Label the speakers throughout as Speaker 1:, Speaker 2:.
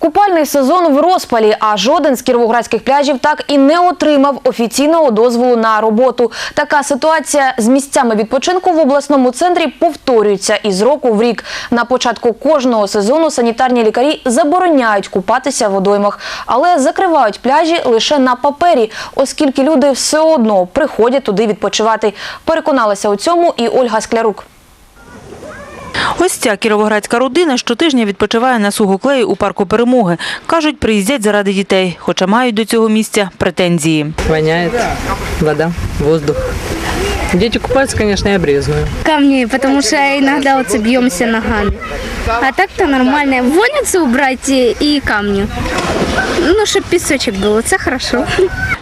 Speaker 1: Купальний сезон в розпалі, а жоден з кіровоградських пляжів так і не отримав офіційного дозволу на роботу. Така ситуація з місцями відпочинку в обласному центрі повторюється із року в рік. На початку кожного сезону санітарні лікарі забороняють купатися в водоймах, але закривають пляжі лише на папері, оскільки люди все одно приходять туди відпочивати. Переконалася у цьому і Ольга Склярук.
Speaker 2: Ось ця кіровоградська родина щотижня відпочиває на сугоклеї у парку перемоги. Кажуть, приїздять заради дітей, хоча мають до цього місця претензії.
Speaker 3: Воняет вода, воздух. Дети купаются, конечно, я брезгую.
Speaker 4: камни, потому что иногда вот бьемся ногами. А так-то нормально. Вонницу убрать и и камни. Ну, чтобы песочек был, это хорошо.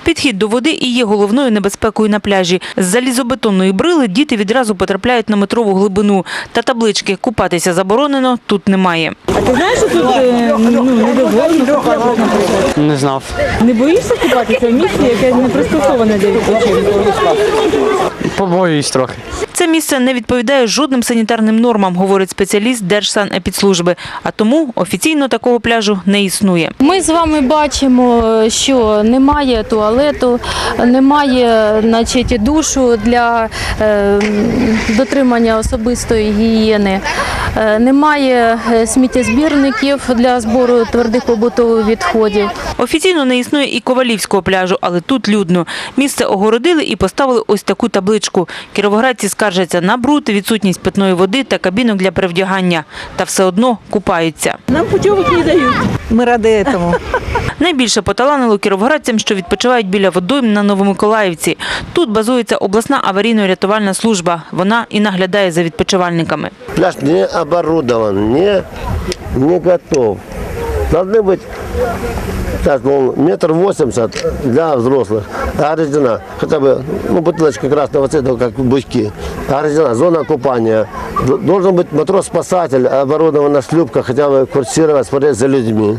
Speaker 2: Підхід до води і є головною небезпекою на пляжі. З залізобетонної брили діти відразу потрапляють на метрову глибину. Та таблички «Купатися заборонено» тут немає.
Speaker 5: А ти знаєш, що тут Не знав.
Speaker 6: Не боїшся купатися в місці, яке не пристосоване для відпочинку?
Speaker 5: Побоююсь трохи.
Speaker 2: Це місце не відповідає жодним санітарним нормам, говорить спеціаліст Держсанепідслужби. А тому офіційно такого пляжу не існує.
Speaker 6: Ми з вами бачимо, що немає туалету, немає значить, душу для е, дотримання особистої гігієни, е, немає е, сміттєзбірників для збору твердих побутових відходів.
Speaker 2: Офіційно не існує і Ковалівського пляжу, але тут людно. Місце огородили і поставили ось таку табличку. Кіровоградці скаржаться на бруд, відсутність питної води та кабінок для перевдягання. Та все одно купаються.
Speaker 6: Нам путівок не дають.
Speaker 7: Мы рады этому.
Speaker 2: Найбільше поталанило кіровоградцям, що відпочивають біля водойм на Новомиколаївці. Тут базується обласна аварійно-рятувальна служба. Вона і наглядає за відпочивальниками.
Speaker 8: Пляж не оборудован, не, не готов. Должны быть так, ну, метр восемьдесят для взрослых. Ограждена хотя бы ну, бутылочка красного цвета, как бычки. Ограждена зона купания. Д- Должен быть матрос-спасатель, оборудована шлюпка, хотя бы курсировать, смотреть за людьми.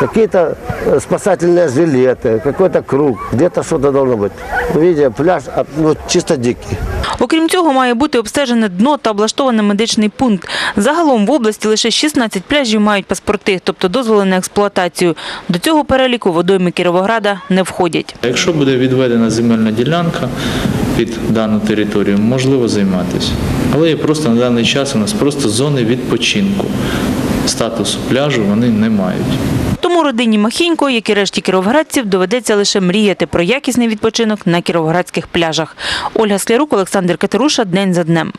Speaker 8: Какие-то э, спасательные жилеты, какой-то круг, где-то что-то должно быть. Видите, пляж а, ну, чисто дикий.
Speaker 2: Окрім цього, має бути обстежене дно та облаштований медичний пункт. Загалом в області лише 16 пляжів мають паспорти, тобто дозволи на експлуатацію. До цього переліку водойми Кіровограда не входять.
Speaker 9: Якщо буде відведена земельна ділянка під дану територію, можливо займатися. Але є просто на даний час у нас просто зони відпочинку. Статусу пляжу вони не мають.
Speaker 2: Тому родині Махінько, як і решті кіровоградців, доведеться лише мріяти про якісний відпочинок на кіровоградських пляжах. Ольга Склярук, Олександр Катеруша. День за днем.